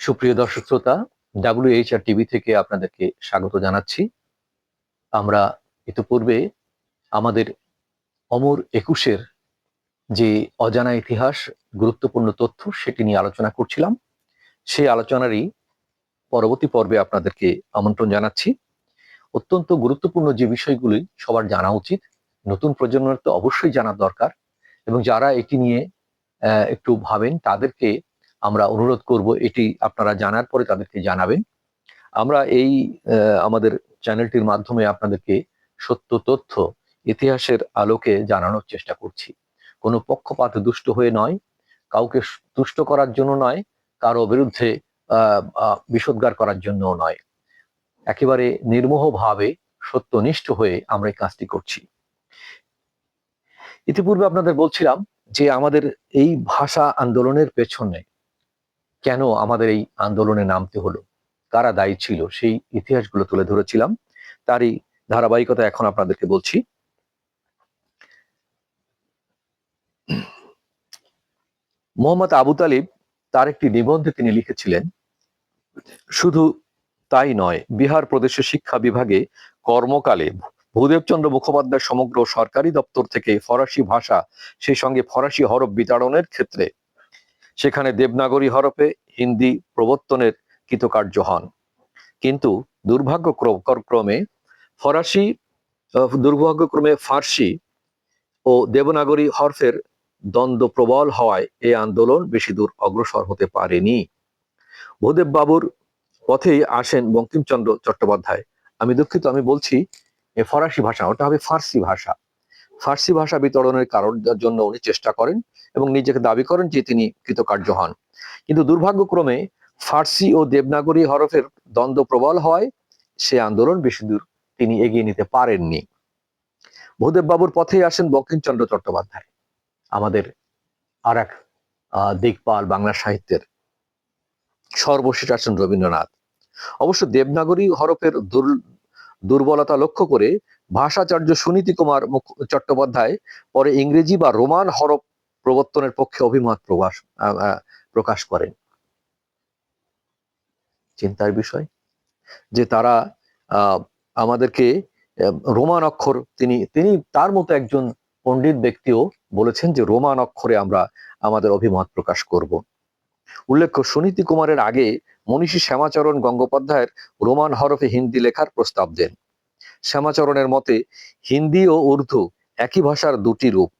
সুপ্রিয় দর্শক শ্রোতা ডাব্লিউএইচআর টিভি থেকে আপনাদেরকে স্বাগত জানাচ্ছি। আমরা ইতিপূর্বে আমাদের অমর একুশের যে অজানা ইতিহাস, গুরুত্বপূর্ণ তথ্য সেটি নিয়ে আলোচনা করছিলাম। সেই আলোচনারই পরবর্তী পর্বে আপনাদেরকে আমন্ত্রণ জানাচ্ছি। অত্যন্ত গুরুত্বপূর্ণ যে বিষয়গুলি সবার জানা উচিত, নতুন প্রজন্মের তো অবশ্যই জানা দরকার এবং যারা এটি নিয়ে একটু ভাবেন, তাদেরকে আমরা অনুরোধ করব এটি আপনারা জানার পরে তাদেরকে জানাবেন। আমরা এই আমাদের চ্যানেলটির মাধ্যমে আপনাদেরকে সত্য তথ্য ইতিহাসের আলোকে জানানোর চেষ্টা করছি। কোনো পক্ষপাত দুষ্ট হয়ে নয়, কাউকে তুষ্ট করার জন্য নয়, কারও বিরুদ্ধে বিষোদ্গার করার জন্য নয়। একেবারে নির্মোহভাবে সত্যনিষ্ঠ হয়ে আমরা এই কাজটি করছি। ইতিপূর্বে আপনাদের বলছিলাম যে আমাদের এই ভাষা আন্দোলনের পেছনে কেন আমাদের এই আন্দোলনে নামতে হলো? কারা দায়ী ছিল? সেই ইতিহাসগুলো তুলে ধরেছিলাম। তারই ধারাবাহিকতা এখন আপনাদেরকে বলছি। মোহাম্মদ আবু তালিব তার একটি নিবন্ধে তিনি লিখেছিলেন, শুধু তাই নয়, বিহার প্রদেশের শিক্ষা বিভাগে কর্মকালে ভূদেবচন্দ্র মুখোপাধ্যায় সমগ্র সরকারি দপ্তর থেকে ফরাসি ভাষা, সেই সঙ্গে ফরাসি হরফ বিতাড়নের ক্ষেত্রে, সেখানে দেবনাগরী হরফে হিন্দি প্রবর্তনের কৃতকার্য হন। কিন্তু দুর্ভাগ্যক্রমে ফরাসি দুর্ভাগ্যক্রমে ফার্সি ও দেবনাগরী হরফের দ্বন্দ্ব প্রবল হওয়ায় এই আন্দোলন বেশি দূর অগ্রসর হতে পারেনি। ভূদেব বাবুর পথেই আসেন বঙ্কিমচন্দ্র চট্টোপাধ্যায়। আমি দুঃখিত, আমি বলছি ফরাসি ভাষা, ওটা হবে ফার্সি ভাষা। ফার্সি ভাষা বিতরণের কারণ জন্য উনি চেষ্টা করেন এবং নিজেকে দাবি করেন যে তিনি কৃতকার্য হন। কিন্তু দুর্ভাগ্যক্রমে ফার্সি ও দেবনাগরী হরফের দ্বন্দ্ব প্রবল হওয়ায় সে আন্দোলন বেশি দূর তিনি এগিয়ে নিতে পারেননি। ভূদেব বাবুর পথেই আসেন বঙ্কিমচন্দ্র চট্টোপাধ্যায়, আমাদের আর এক দিকপাল বাংলা সাহিত্যের। সর্বশেষ আসেন রবীন্দ্রনাথ। অবশ্য দেবনাগরী হরফের দুর্বলতা লক্ষ্য করে ভাষাচার্য সুনীতি কুমার চট্টোপাধ্যায় পরে ইংরেজি বা রোমান হরফ প্রবর্তনের পক্ষে অভিমত প্রকাশ প্রকাশ করেন। চিন্তার বিষয় যে তারা আমাদেরকে রোমান অক্ষর তিনি তিনি তার মতো একজন পণ্ডিত ব্যক্তিও বলেছেন যে রোমান অক্ষরে আমরা আমাদের অভিমত প্রকাশ করব। উল্লেখ্য, সুনীতি কুমারের আগে মনীষী শ্যামাচরণ গঙ্গোপাধ্যায়ের রোমান হরফে হিন্দি লেখার প্রস্তাব দেন। শ্যামাচরণের মতে, হিন্দি ও উর্দু একই ভাষার দুটি রূপ।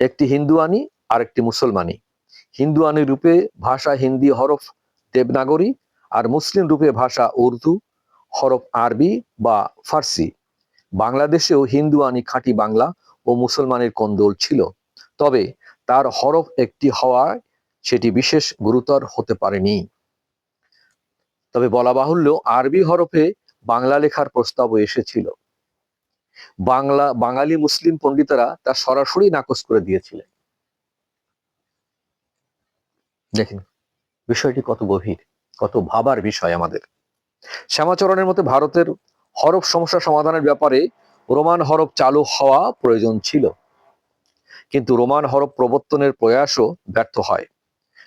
একটি হিন্দুয়ানি আর একটি মুসলমানি। হিন্দুয়ানি রূপে ভাষা হিন্দি হরফ দেবনাগরী আর মুসলিম রূপে ভাষা উর্দু হরফ আরবি বা ফার্সি। বাংলাদেশেও হিন্দুয়ানি খাঁটি বাংলা ও মুসলমানের কোন্দল ছিল। তবে তার হরফ একটি হওয়ায় সেটি বিশেষ গুরুতর হতে পারেনি। তবে বলা বাহুল্য, আরবি হরফে বাংলা লেখার প্রস্তাবও এসেছিল। বাংলা, বাঙালি মুসলিম পণ্ডিতেরা তা সরাসরি নাকচ করে দিয়েছিলেন। দেখেন, বিষয়টি কত গভীর, কত ভাবার বিষয় আমাদের। শ্যামাচরণের মতে ভারতের হরফ সমস্যা সমাধানের ব্যাপারে রোমান হরফ চালু হওয়া প্রয়োজন ছিল। কিন্তু রোমান হরফ প্রবর্তনের প্রয়াসও ব্যর্থ হয়।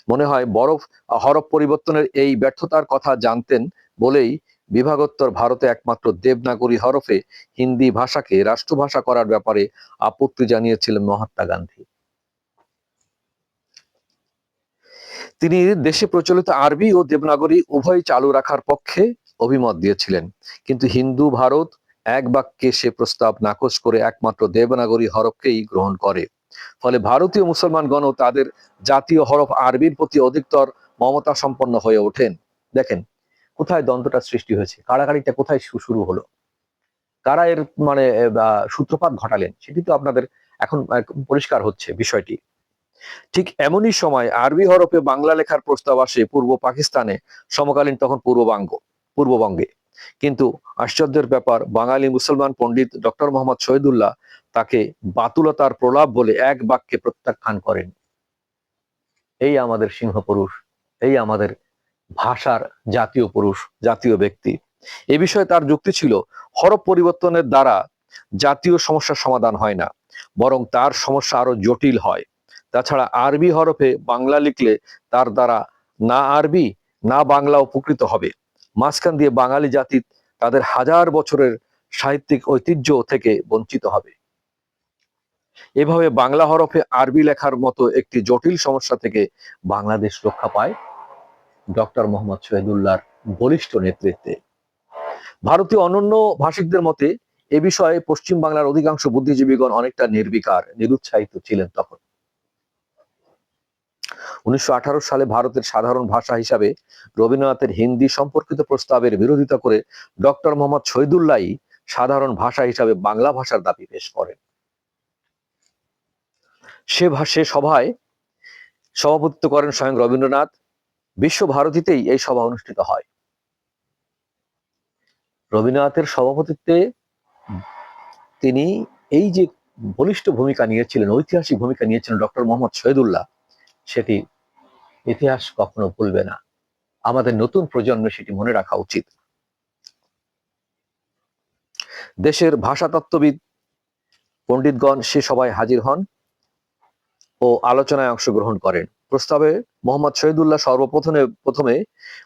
মনে হয় বরফ, হরফ পরিবর্তনের এই ব্যর্থতার কথা জানতেন বলেই বিভাগোত্তর ভারতে একমাত্র দেবনাগরী হরফে হিন্দি ভাষাকে রাষ্ট্রভাষা করার ব্যাপারে আপত্তি জানিয়েছিলেন মহাত্মা গান্ধী। তিনি দেশে প্রচলিত আরবি ও দেবনাগরী উভয় চালু রাখার পক্ষে অভিমত দিয়েছিলেন। কিন্তু হিন্দু ভারত এক বাক্যে সে প্রস্তাব নাকচ করে একমাত্র দেবনাগরী হরফকেই গ্রহণ করে। ফলে ভারতীয় মুসলমানগণও তাদের জাতীয় হরফ আরবির প্রতি অধিকতর মমতা সম্পন্ন হয়ে ওঠেন। দেখেন, কোথায় দ্বন্দ্বটা সৃষ্টি হয়েছে? কারাকারিটা কোথায় শুরু হলো? কারা এর মানে সূত্রপাত ঘটালেন? সেটি তো আপনাদের এখন পরিষ্কার হচ্ছে বিষয়টি। ঠিক এমনই সময় আরবি হরফে বাংলা লেখার প্রস্তাব আসে পূর্ব পাকিস্তানে, সমকালীন তখন পূর্ববঙ্গ, পূর্ববঙ্গে। কিন্তু আশ্চর্যের ব্যাপার, বাঙালি মুসলমান পণ্ডিত ডক্টর মোহাম্মদ শহীদুল্লাহ তাকে বাতুলতার প্রলাপ বলে এক বাক্যে প্রত্যাখ্যান করেন। এই আমাদের সিংহ পুরুষ এই আমাদের ভাষার জাতীয় পুরুষ, জাতীয় ব্যক্তি। এ বিষয়ে তার যুক্তি ছিল হরফ পরিবর্তনের দ্বারা জাতীয় সমস্যার সমাধান হয় না, বরং তার সমস্যা আরও জটিল হয়। তাছাড়া আরবি হরফে বাংলা লিখলে তার দ্বারা না আরবি, না বাংলা উপকৃত হবে। মাঝখান দিয়ে বাঙালি জাতি তাদের হাজার বছরের সাহিত্যিক ঐতিহ্য থেকে বঞ্চিত হবে। এভাবে বাংলা হরফে আরবি লেখার মতো একটি জটিল সমস্যা থেকে বাংলাদেশ রক্ষা পায় ডক্টর মোহাম্মদ শহীদুল্লাহর বলিষ্ঠ নেতৃত্বে। ভারতীয় অনন্য ভাষিকদের মতে, এ বিষয়ে পশ্চিম বাংলার অধিকাংশ বুদ্ধিজীবীগণ অনেকটা নির্বিকার, নিরুৎসাহিত ছিলেন তখন। উনিশশো আঠারো সালে ভারতের সাধারণ ভাষা হিসাবে রবীন্দ্রনাথের হিন্দি সম্পর্কিত প্রস্তাবের বিরোধিতা করে ডক্টর মোহাম্মদ শহীদুল্লাহ সাধারণ ভাষা হিসাবে বাংলা ভাষার দাবি পেশ করেন। সে সে সভায় সভাপতিত্ব করেন স্বয়ং রবীন্দ্রনাথ। বিশ্বভারতীতেই এই সভা অনুষ্ঠিত হয়। রবীন্দ্রনাথের সভাপতিত্বে তিনি এই যে বলিষ্ঠ ভূমিকা নিয়েছিলেন, ঐতিহাসিক ভূমিকা নিয়েছিলেন ডক্টর মোহাম্মদ শহীদুল্লাহ, সেটি ইতিহাস কখনো ভুলবে না। আমাদের নতুন প্রজন্মে সেটি মনে রাখা উচিত। দেশের ভাষাতত্ত্ববিদ, পণ্ডিতগণ সে সভায় হাজির হন। ও আলোচনায় অংশগ্রহণ করেন। প্রস্তাবে মোহাম্মদ শহীদুল্লাহ সর্বপ্রথমে, প্রথমে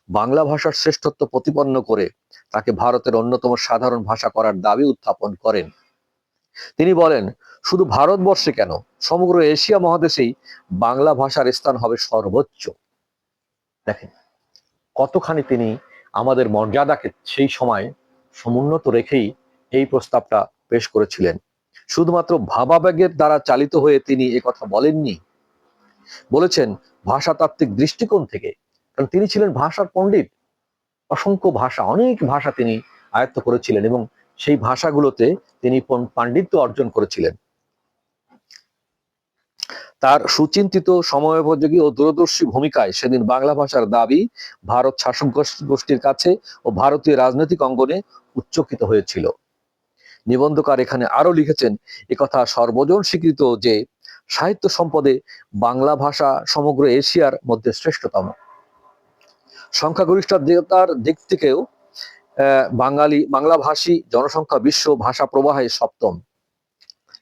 বাংলা ভাষার শ্রেষ্ঠত্ব প্রতিপন্ন করে তাকে ভারতের অন্যতম সাধারণ ভাষা করার দাবি উত্থাপন করেন। তিনি বলেন, শুধু ভারতবর্ষে কেন, সমগ্র এশিয়া মহাদেশেই বাংলা ভাষার স্থান হবে সর্বোচ্চ। দেখেন, কতখানি তিনি আমাদের মর্যাদাকে সেই সময় সমুন্নত রেখেই এই প্রস্তাবটা পেশ করেছিলেন। শুধুমাত্র ভাবাবেগের দ্বারা চালিত হয়ে তিনি কথা বলেননি। বলেছেন, ভাষাতাত্ত্বিক দৃষ্টিকোণ থেকে, কারণ তিনি ছিলেন ভাষার পণ্ডিত। অসংখ্য ভাষা, অনেক ভাষা তিনি আয়ত্ত করেছিলেন এবং সেই ভাষাগুলোতে তিনি পাণ্ডিত্য অর্জন করেছিলেন। তার সুচিন্তিত, সময়োপযোগী ও দূরদর্শী ভূমিকায় সেদিন বাংলা ভাষার দাবি ভারত শাসক গোষ্ঠীর কাছে ও ভারতীয় রাজনৈতিক অঙ্গনে উচ্চকিত হয়েছিল। নিবন্ধকার এখানে আরও লিখেছেন একথা সর্বজন স্বীকৃত যে সাহিত্য সম্পদে বাংলা ভাষা সমগ্র এশিয়ার মধ্যে শ্রেষ্ঠতম। সংখ্যাগরিষ্ঠতার দিক থেকেও বাঙালি, বাংলাভাষী জনসংখ্যা বিশ্ব ভাষা প্রবাহে সপ্তম।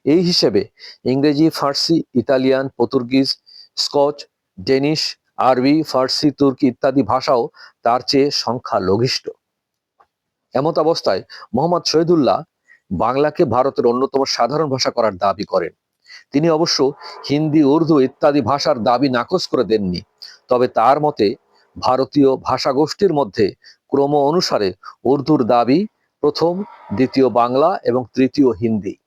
এই হিসেবে ইংরেজি, ফার্সি, ইতালিয়ান, পর্তুগিজ, স্কচ, ডেনিশ, আরবি, ফার্সি, তুর্কি ইত্যাদি ভাষাও তার চেয়ে সংখ্যা লঘিষ্ঠ এমত অবস্থায় মোহাম্মদ শহীদুল্লাহ বাংলাকে ভারতের অন্যতম সাধারণ ভাষা করার দাবি করেন। তিনি অবশ্য হিন্দি, উর্দু ইত্যাদি ভাষার দাবি নাকচ করে দেননি। তবে তার মতে, ভারতীয় ভাষা গোষ্ঠীর মধ্যে ক্রম অনুসারে উর্দুর দাবি প্রথম, দ্বিতীয় বাংলা এবং তৃতীয় হিন্দি।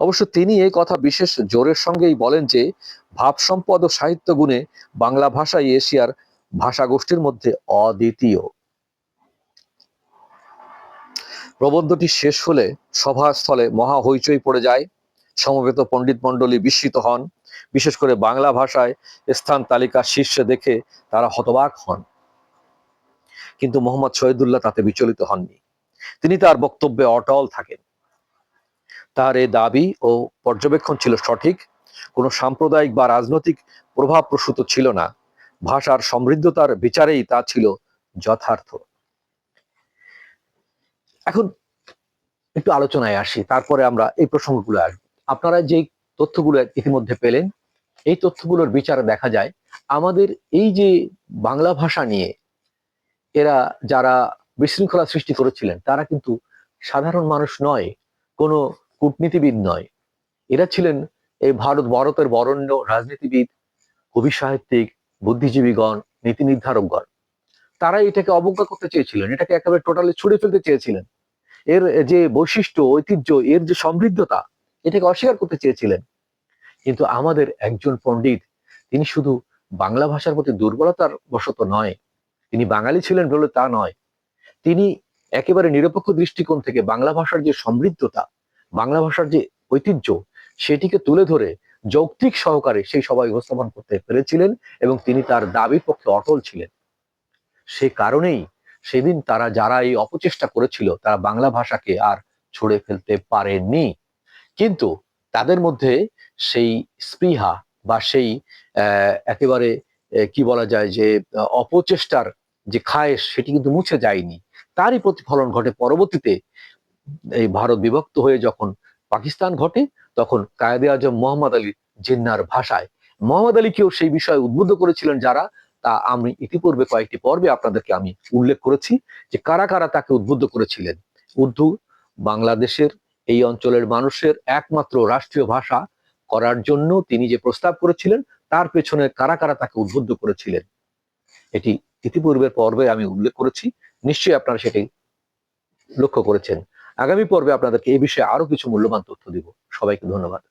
অবশ্য তিনি এই কথা বিশেষ জোরের সঙ্গেই বলেন যে ভাব সম্পদ ও সাহিত্য গুণে বাংলা ভাষাই এশিয়ার ভাষা গোষ্ঠীর মধ্যে অদ্বিতীয়। প্রবন্ধটি শেষ হলে সভাস্থলে মহা হইচই পড়ে যায়। সমবেত পণ্ডিত মণ্ডলী বিস্মিত হন। বিশেষ করে বাংলা ভাষায় স্থান তালিকা শীর্ষে দেখে তারা হতবাক হন। কিন্তু মোহাম্মদ শহীদুল্লাহ তাতে বিচলিত হননি। তিনি তার বক্তব্যে অটল থাকেন। তার এ দাবি ও পর্যবেক্ষণ ছিল সঠিক। কোনো সাম্প্রদায়িক বা রাজনৈতিক প্রভাব প্রসূত ছিল না। ভাষার সমৃদ্ধতার বিচারেই তা ছিল যথার্থ। এখন একটু আলোচনায় আসি, তারপরে আমরা এই প্রসঙ্গগুলো আসব। আপনারা যে তথ্যগুলো ইতিমধ্যে পেলেন, এই তথ্যগুলোর বিচারে দেখা যায়, আমাদের এই যে বাংলা ভাষা নিয়ে এরা যারা বিশৃঙ্খলা সৃষ্টি করেছিলেন, তারা কিন্তু সাধারণ মানুষ নয়, কোনো কূটনীতিবিদ নয়। এরা ছিলেন এই ভারত, ভারতের বরণ্য রাজনীতিবিদ কবি সাহিত্যিক বুদ্ধিজীবীগণ, নীতি নির্ধারকগণ। তারা এটাকে অবজ্ঞা করতে চেয়েছিলেন, এটাকে একেবারে টোটালি ছুড়ে ফেলতে চেয়েছিলেন। এর যে বৈশিষ্ট্য, ঐতিহ্য, এর যে সমৃদ্ধতা, এটাকে অস্বীকার করতে চেয়েছিলেন। কিন্তু আমাদের একজন পণ্ডিত, তিনি শুধু বাংলা ভাষার প্রতি দুর্বলতার বশত নয়, তিনি বাঙালি ছিলেন বলে তা নয়। তিনি একেবারে নিরপেক্ষ দৃষ্টিকোণ থেকে বাংলা ভাষার যে সমৃদ্ধতা, বাংলা ভাষার যে ঐতিহ্য, সেটিকে তুলে ধরে যৌক্তিক সহকারে সেই সবাই উপস্থাপন করতে পেরেছিলেন এবং তিনি তার দাবির পক্ষে অটল ছিলেন। সে কারণেই সেদিন তারা যারা এই অপচেষ্টা করেছিল, তারা বাংলা ভাষাকে আর ছুড়ে ফেলতে পারেননি। কিন্তু তাদের মধ্যে সেই স্পৃহা বা সেই একেবারে কি বলা যায় যে, অপচেষ্টার যে খায়েশ, সেটি কিন্তু মুছে যায়নি। তারই প্রতিফলন ঘটে পরবর্তীতে। এই ভারত বিভক্ত হয়ে যখন পাকিস্তান ঘটে, তখন কায়েদে আজম মোহাম্মদ আলী জিন্নার ভাষায়। মোহাম্মদ আলীকেও সেই বিষয়ে উদ্বুদ্ধ করেছিলেন যারা তা আমি ইতিপূর্বে কয়েকটি পর্বে আপনাদেরকে আমি উল্লেখ করেছি যে কারা কারা তাকে উদ্বুদ্ধ করেছিলেন। উর্দু, বাংলাদেশের এই অঞ্চলের মানুষের একমাত্র রাষ্ট্রীয় ভাষা করার জন্য তিনি যে প্রস্তাব করেছিলেন, তার পেছনে কারা কারা তাকে উদ্বুদ্ধ করেছিলেন। এটি ইতিপূর্বের পর্বে আমি উল্লেখ করেছি, নিশ্চয়ই আপনারা সেটি লক্ষ্য করেছেন। আগামী পর্বে আপনাদেরকে এই বিষয়ে আরও কিছু মূল্যবান তথ্য দিব। সবাইকে ধন্যবাদ।